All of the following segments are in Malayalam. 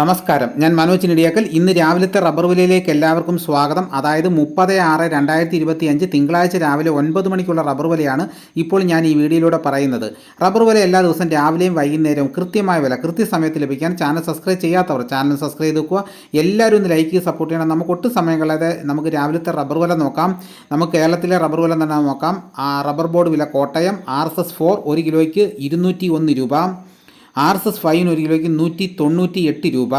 നമസ്കാരം. ഞാൻ മനോജ് നെടിയാക്കൽ. ഇന്ന് രാവിലത്തെ റബ്ബർ വിലയിലേക്ക് എല്ലാവർക്കും സ്വാഗതം. അതായത് മുപ്പത് ആറ് രണ്ടായിരത്തി ഇരുപത്തി അഞ്ച് തിങ്കളാഴ്ച രാവിലെ ഒൻപത് മണിക്കുള്ള റബ്ബർ വിലയാണ് ഇപ്പോൾ ഞാൻ ഈ വീഡിയോയിലൂടെ പറയുന്നത്. റബ്ബർ വില എല്ലാ ദിവസവും രാവിലെയും വൈകുന്നേരവും കൃത്യമായ വില കൃത്യസമയത്ത് ലഭിക്കാൻ ചാനൽ സബ്സ്ക്രൈബ് ചെയ്യാത്തവർ ചാനൽ സബ്സ്ക്രൈബ് ചെയ്ത് വെക്കുക. എല്ലാവരും ഒന്ന് ലൈക്ക് ചെയ്ത് സപ്പോർട്ട് ചെയ്യണം. നമുക്ക് ഒട്ടും സമയം കളയാതെ നമുക്ക് രാവിലത്തെ റബ്ബർ വില നോക്കാം. നമുക്ക് കേരളത്തിലെ റബ്ബർ വില തന്നെ നോക്കാം. ആ റബ്ബർ ബോർഡ് വില Kottayam R S S four ഒരു കിലോയ്ക്ക് ഇരുന്നൂറ്റി ഒന്ന് രൂപ. ആർ എസ് എസ് ഫൈവിന് ഒരു കിലോയ്ക്ക് നൂറ്റി തൊണ്ണൂറ്റി എട്ട് രൂപ.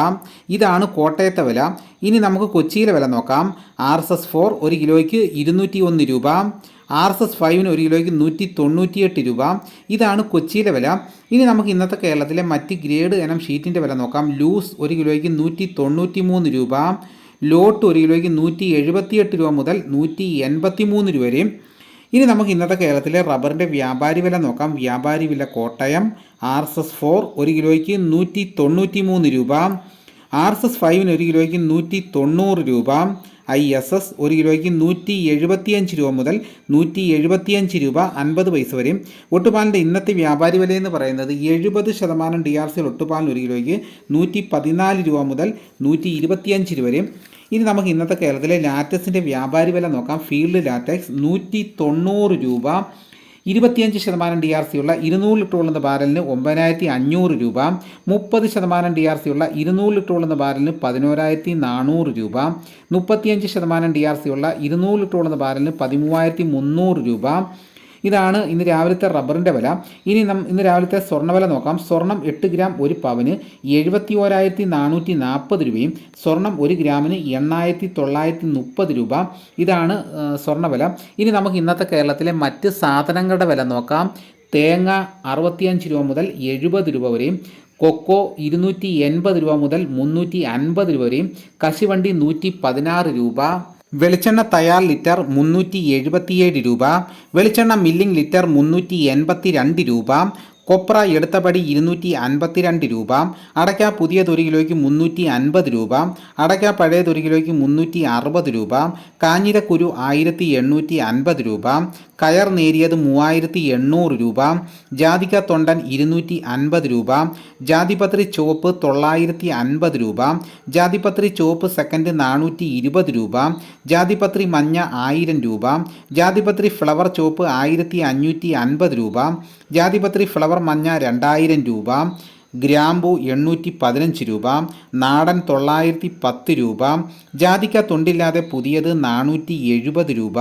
ഇതാണ് കോട്ടയത്തെ വില. ഇനി നമുക്ക് കൊച്ചിയിലെ വില നോക്കാം. ആർ എസ് എസ് ഫോർ ഒരു കിലോയ്ക്ക് ഇരുന്നൂറ്റി ഒന്ന് രൂപ. ആർ എസ് എസ് ഫൈവിന് ഒരു കിലോയ്ക്ക് നൂറ്റി തൊണ്ണൂറ്റിയെട്ട് രൂപ. ഇതാണ് കൊച്ചിയിലെ വില. ഇനി നമുക്ക് ഇന്നത്തെ കേരളത്തിലെ മറ്റ് ഗ്രേഡ് ഇനം ഷീറ്റിന്റെ വില നോക്കാം. ലൂസ് ഒരു കിലോയ്ക്ക് നൂറ്റി തൊണ്ണൂറ്റി മൂന്ന് രൂപ. ലോട്ട് ഒരു കിലോയ്ക്ക് നൂറ്റി എഴുപത്തിയെട്ട് രൂപ മുതൽ നൂറ്റി എൺപത്തി മൂന്ന് രൂപ വരെയും ഇനി നമുക്ക് ഇന്നത്തെ കേരളത്തിലെ റബ്ബറിന്റെ വ്യാപാരി വില നോക്കാം. വ്യാപാരി വില Kottayam R S S four ഒരു കിലോയ്ക്ക് നൂറ്റി തൊണ്ണൂറ്റി മൂന്ന് രൂപ ആർ എസ് എസ് ഫൈവിന് ഒരു കിലോയ്ക്ക് നൂറ്റി തൊണ്ണൂറ് രൂപ. ഐ എസ് എസ് ഒരു കിലോയ്ക്ക് നൂറ്റി എഴുപത്തിയഞ്ച് രൂപ മുതൽ നൂറ്റി എഴുപത്തിയഞ്ച് രൂപ അൻപത് പൈസ വരെയും ഒട്ടുപാലിന്റെ ഇന്നത്തെ വ്യാപാരി വില എന്ന് പറയുന്നത് എഴുപത് ശതമാനം ഡി ആർ സിയിൽ ഒട്ടുപാലിന് ഒരു കിലോയ്ക്ക് നൂറ്റി പതിനാല് രൂപ മുതൽ നൂറ്റി ഇരുപത്തിയഞ്ച് രൂപ വരെയും ഇനി നമുക്ക് ഇന്നത്തെ കേരളത്തിലെ ലാറ്റക്സിന്റെ വ്യാപാരി വില നോക്കാം. ഫീൽഡ് ലാറ്റക്സ് നൂറ്റി തൊണ്ണൂറ് രൂപ ഇരുപത്തിയഞ്ച് ശതമാനം ഡി ആർ സി ഉള്ള ഇരുന്നൂറ് ലിറ്റർ കൊള്ളുന്ന ബാരലിന് ഒമ്പതിനായിരത്തി അഞ്ഞൂറ് രൂപ മുപ്പത് ശതമാനം ഡി ആർ സി ഉള്ള ഇരുന്നൂറ് ലിറ്റർ കൊള്ളുന്ന ബാരലിന് പതിനോരായിരത്തി നാനൂറ് രൂപ മുപ്പത്തിയഞ്ച് ശതമാനം ഡി ആർ സി ഉള്ള ഇരുന്നൂറ് ലിറ്റർ കൊള്ളുന്ന ബാരലിന് പതിമൂവായിരത്തി മുന്നൂറ് രൂപ ഇതാണ് ഇന്ന് രാവിലത്തെ റബ്ബറിന്റെ വില. ഇനി നം ഇന്ന് രാവിലത്തെ സ്വർണവില നോക്കാം. സ്വർണം എട്ട് ഗ്രാം ഒരു പവന് എഴുപത്തി ഓരായിരത്തി നാനൂറ്റി നാൽപ്പത് രൂപയും സ്വർണം ഒരു ഗ്രാമിന് എണ്ണായിരത്തി തൊള്ളായിരത്തി മുപ്പത് രൂപ. ഇതാണ് സ്വർണവില. ഇനി നമുക്ക് ഇന്നത്തെ കേരളത്തിലെ മറ്റ് സാധനങ്ങളുടെ വില നോക്കാം. തേങ്ങ അറുപത്തിയഞ്ച് രൂപ മുതൽ എഴുപത് രൂപ വരെയും കൊക്കോ ഇരുന്നൂറ്റി എൺപത് രൂപ മുതൽ മുന്നൂറ്റി അൻപത് രൂപ വരെയും കശുവണ്ടി നൂറ്റി പതിനാറ് രൂപ. വെളിച്ചെണ്ണ തയ്യാർ ലിറ്റർ മുന്നൂറ്റി എഴുപത്തിയേഴ് രൂപ വെളിച്ചെണ്ണ മില്ലിംഗ് ലിറ്റർ മുന്നൂറ്റി എൺപത്തി രണ്ട് രൂപ കൊപ്ര എടുത്തപടി ഇരുന്നൂറ്റി അൻപത്തിരണ്ട് രൂപ അടയ്ക്ക പുതിയ ഒരു കിലോയ്ക്ക് മുന്നൂറ്റി അൻപത് രൂപ അടയ്ക്ക പഴയ ഒരു കിലോയ്ക്ക് മുന്നൂറ്റി അറുപത് രൂപ കാഞ്ഞിരക്കുരു ആയിരത്തി എണ്ണൂറ്റി അൻപത് രൂപ കയർ നേരിയത് മൂവായിരത്തി എണ്ണൂറ് രൂപ ജാതിക്ക തൊണ്ടൻ ഇരുന്നൂറ്റി അൻപത് രൂപ ജാതിപത്രി ചുവപ്പ് തൊള്ളായിരത്തി അൻപത് രൂപ ജാതിപത്രി ചുവപ്പ് സെക്കൻഡ് നാനൂറ്റി ഇരുപത് രൂപ ജാതിപത്രി മഞ്ഞ ആയിരം രൂപ ജാതിപത്രി ഫ്ലവർ ചുവപ്പ് ആയിരത്തി അഞ്ഞൂറ്റി അൻപത് രൂപ ജാതിപത്രി ഫ്ലവർ മഞ്ഞ രണ്ടായിരം രൂപ ഗ്രാമ്പു എണ്ണൂറ്റി പതിനഞ്ച് രൂപ നാടൻ തൊള്ളായിരത്തി പത്ത് രൂപ ജാതിക്ക തൊണ്ടില്ലാതെ പുതിയത് നാനൂറ്റി എഴുപത് രൂപ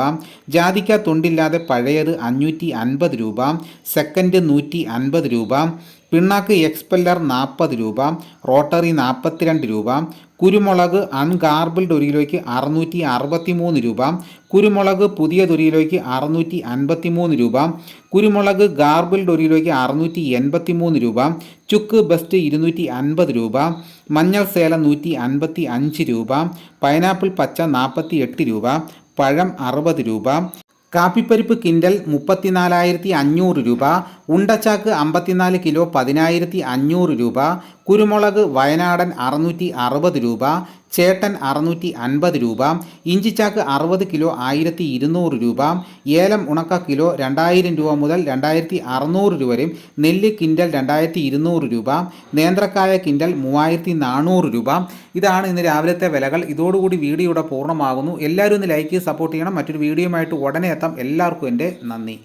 ജാതിക്ക തൊണ്ടില്ലാതെ പഴയത് അഞ്ഞൂറ്റി അൻപത് രൂപ സെക്കൻഡ് നൂറ്റി അൻപത് രൂപ പിണ്ണാക്ക് എക്സ്പെല്ലർ നാൽപ്പത് രൂപ റോട്ടറി നാൽപ്പത്തിരണ്ട് രൂപ കുരുമുളക് അൺഗാർബിൾഡ് ഒരു കിലോയ്ക്ക് അറുന്നൂറ്റി അറുപത്തി മൂന്ന് രൂപ കുരുമുളക് പുതിയതൊരു കിലോയ്ക്ക് അറുന്നൂറ്റി അൻപത്തി മൂന്ന് രൂപ കുരുമുളക് ഗാർബിൾഡ് ഒരു കിലോയ്ക്ക് അറുന്നൂറ്റി എൺപത്തി മൂന്ന് രൂപ ചുക്ക് ബെസ്റ്റ് ഇരുന്നൂറ്റി അൻപത് രൂപ മഞ്ഞൾ സേല നൂറ്റി അൻപത്തി അഞ്ച് രൂപ പൈനാപ്പിൾ പച്ച നാൽപ്പത്തി എട്ട് രൂപ പഴം അറുപത് രൂപ കാപ്പിപ്പരിപ്പ് കിൻഡൽ മുപ്പത്തിനാലായിരത്തി അഞ്ഞൂറ് രൂപ ഉണ്ടച്ചാക്ക് അമ്പത്തിനാല് കിലോ പതിനായിരത്തി അഞ്ഞൂറ് രൂപ കുരുമുളക് വയനാടൻ അറുന്നൂറ്റി അറുപത് രൂപ ചേട്ടൻ അറുന്നൂറ്റി അൻപത് രൂപ ഇഞ്ചിച്ചാക്ക് അറുപത് കിലോ ആയിരത്തി ഇരുന്നൂറ് രൂപ ഏലം ഉണക്ക കിലോ രണ്ടായിരം രൂപ മുതൽ രണ്ടായിരത്തി അറുന്നൂറ് രൂപ വരെയും നെല്ല് കിൻഡൽ രണ്ടായിരത്തി ഇരുന്നൂറ് രൂപ നേന്ത്രക്കായ കിൻഡൽ മൂവായിരത്തി നാനൂറ് രൂപ. ഇതാണ് ഇന്ന് രാവിലത്തെ വിലകൾ. ഇതോടുകൂടി വീഡിയോ ഇവിടെ പൂർണമാകുന്നു. എല്ലാവരും ഒന്ന് ലൈക്ക് സപ്പോർട്ട് ചെയ്യണം. മറ്റൊരു വീഡിയോയുമായിട്ട് ഉടനെ എത്താം. എല്ലാവർക്കും എന്റെ നന്ദി.